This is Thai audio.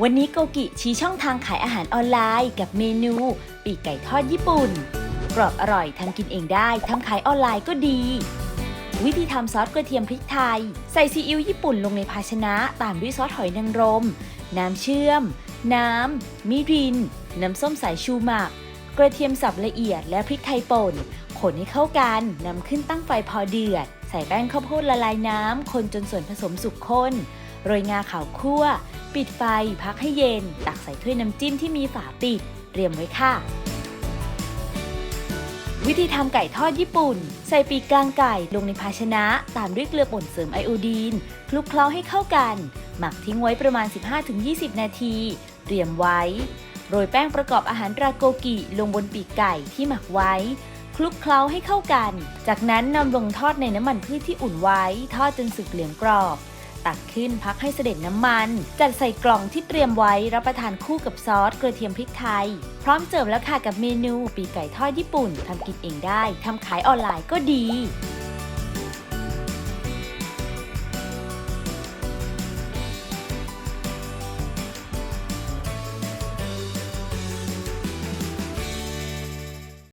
วันนี้โกกิชี้ช่องทางขายอาหารออนไลน์ กับเมนู ปีกไก่ทอดญี่ปุ่น กรอบอร่อยทำกินเองได้ทำขายออนไลน์ก็ดี วิธีทำซอสกระเทียมพริกไทย ใส่ซีอิ๊วญี่ปุ่นลงในภาชนะ ตามด้วยซอสหอยนางรม น้ำเชื่อม น้ำ มิริน น้ำส้มสายชูหมัก กระเทียมสับละเอียดและพริกไทยป่นคนให้เข้ากันนำขึ้นตั้งไฟพอเดือด ใส่แป้งข้าวโพดละลายน้ำคนจนส่วนผสมสุกข้นโรยงาขาวคั่ว ปิดไฟพักให้เย็น ตักใส่ถ้วยน้ำจิ้มที่มีฝาปิด เตรียมไว้ค่ะ วิธีทำไก่ทอดญี่ปุ่น ใส่ปีกกลางไก่ลงในภาชนะ ตามด้วยเกลือป่นเสริมไอโอดีนคลุกเคล้าให้เข้ากัน หมักทิ้งไว้ประมาณ 15-20 นาที เตรียมไว้ โรยแป้งประกอบอาหารราโกกิลงบนปีกไก่ที่หมักไว้คลุกเคล้าให้เข้ากัน จากนั้นนำลงทอดในน้ำมันพืชที่อุ่นไว้ ทอดจนสึกเหลืองกรอบ ตักขึ้นพักให้เสด็จน้ำมัน จัดใส่กล่องที่เตรียมไว้รับประทานคู่กับซอสกระเทียมพริกไทย พร้อมเสิร์ฟแล้วค่ะกับเมนูปีไก่ทอดญี่ปุ่นทำกินเองได้ทำขายออนไลน์ก็ดี